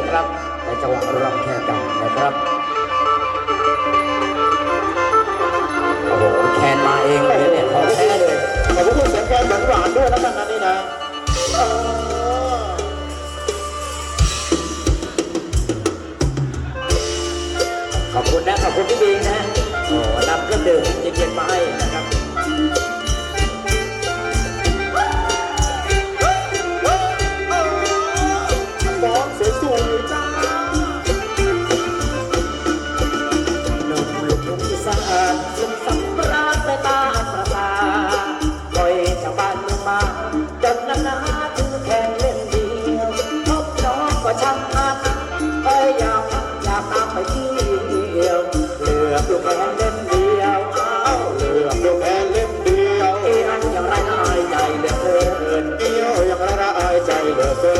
นะครับในจังหวะรำแค่กันนะครับโอ้โหแคนมาเองเลยเนี่ยของแท้เลยแต่พวกคุณเสียงแคนหวาหวานด้วยนะท่านนี้นะขอบคุณนะขอบคุณพี่บีนะโอ้นำเครื่องดื่มเย็นๆมาให้นะครับ love.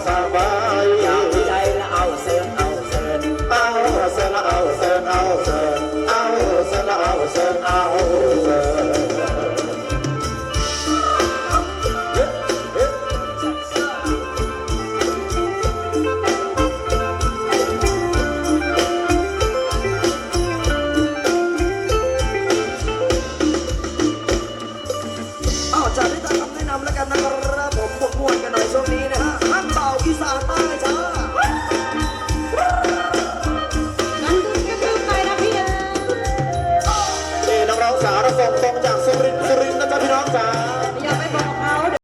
salvar.